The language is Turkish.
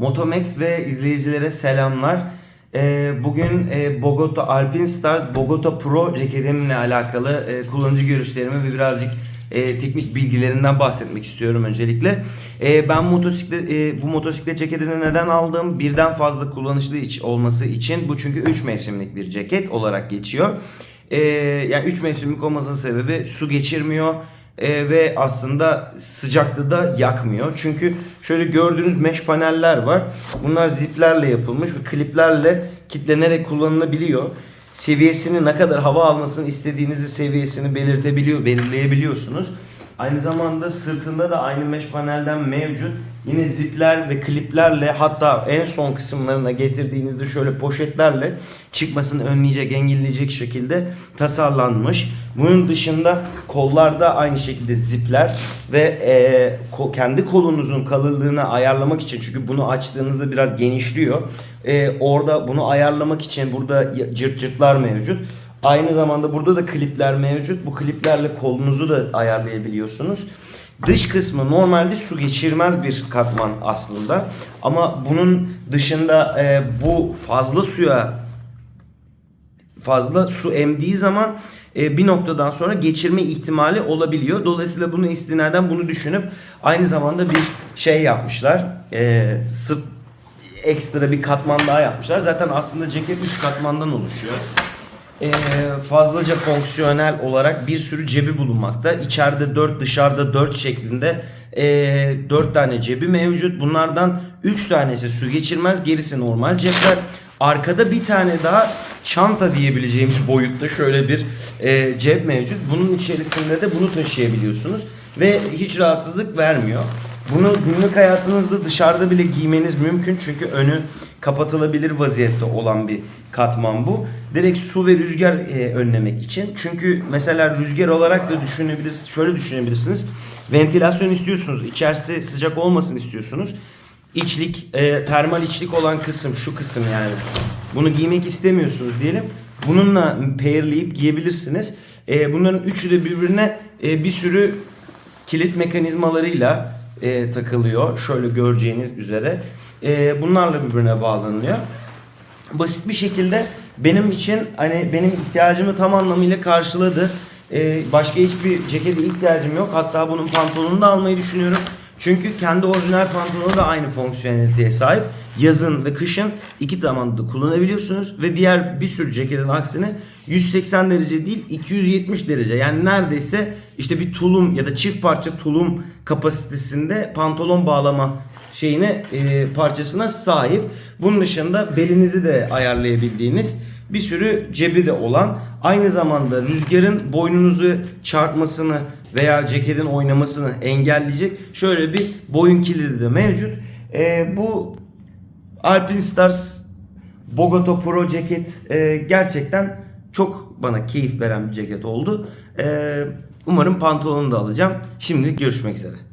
Motomex ve izleyicilere selamlar. Ee, bugün e, Bogota Alpine Stars Bogota Pro ceketimle alakalı e, kullanıcı görüşlerimi ve birazcık e, teknik bilgilerinden bahsetmek istiyorum öncelikle. E, ben motosiklet bu motosiklet ceketini neden aldım? Birden fazla kullanışlı olması için bu çünkü 3 mevsimlik bir ceket olarak geçiyor. Yani 3 mevsimlik olmasının sebebi su geçirmiyor e, ve aslında sıcaklığı da yakmıyor. Çünkü şöyle gördüğünüz mesh paneller var. Bunlar ziplerle yapılmış ve kliplerle kitlenerek kullanılabiliyor. Seviyesini ne kadar hava almasını istediğinizi seviyesini belirtebiliyor, belirleyebiliyorsunuz. Aynı zamanda sırtında da aynı mesh panelden mevcut. Yine zipler ve kliplerle hatta en son kısımlarına getirdiğinizde şöyle poşetlerle çıkmasını önleyecek, engelleyecek şekilde tasarlanmış. Bunun dışında kollarda aynı şekilde zipler ve e, kendi kolunuzun kalınlığını ayarlamak için çünkü bunu açtığınızda biraz genişliyor. E, orada bunu ayarlamak için burada cırt cırtlar mevcut. Aynı zamanda burada da klipler mevcut. Bu kliplerle kolunuzu da ayarlayabiliyorsunuz. Dış kısmı normalde su geçirmez bir katman aslında. Ama bunun dışında e, bu fazla suya fazla su emdiği zaman e, bir noktadan sonra geçirme ihtimali olabiliyor. Dolayısıyla bunu istinaden bunu düşünüp aynı zamanda bir şey yapmışlar. E, sırt ekstra bir katman daha yapmışlar. Zaten aslında ceket 3 katmandan oluşuyor. E, fazlaca fonksiyonel olarak bir sürü cebi bulunmakta. İçeride 4 dışarıda 4 şeklinde e, 4 tane cebi mevcut. Bunlardan 3 tanesi su geçirmez gerisi normal cepler. Arkada bir tane daha çanta diyebileceğimiz boyutta şöyle bir e, cep mevcut. Bunun içerisinde de bunu taşıyabiliyorsunuz ve hiç rahatsızlık vermiyor. Bunu günlük hayatınızda dışarıda bile giymeniz mümkün çünkü önü kapatılabilir vaziyette olan bir katman bu. Direkt su ve rüzgar e, önlemek için. Çünkü mesela rüzgar olarak da düşünebilirsiniz. Şöyle düşünebilirsiniz. Ventilasyon istiyorsunuz. İçerisi sıcak olmasın istiyorsunuz. İçlik, e, termal içlik olan kısım şu kısım yani. Bunu giymek istemiyorsunuz diyelim. Bununla pairleyip giyebilirsiniz. E, bunların üçü de birbirine e, bir sürü kilit mekanizmalarıyla e, takılıyor. Şöyle göreceğiniz üzere. E, bunlarla birbirine bağlanıyor. Basit bir şekilde benim için hani benim ihtiyacımı tam anlamıyla karşıladı. E, başka hiçbir cekete ihtiyacım yok. Hatta bunun pantolonunu da almayı düşünüyorum. Çünkü kendi orijinal pantolonu da aynı fonksiyoneliteye sahip. Yazın ve kışın iki zamanda kullanabiliyorsunuz ve diğer bir sürü ceketin aksine 180 derece değil 270 derece. Yani neredeyse işte bir tulum ya da çift parça tulum kapasitesinde pantolon bağlama şeyine e, parçasına sahip. Bunun dışında belinizi de ayarlayabildiğiniz bir sürü cebi de olan aynı zamanda rüzgarın boynunuzu çarpmasını veya ceketin oynamasını engelleyecek şöyle bir boyun kilidi de mevcut. E, bu Alpine Stars Bogota Pro ceket e, gerçekten çok bana keyif veren bir ceket oldu. E, umarım pantolonu da alacağım. Şimdi görüşmek üzere.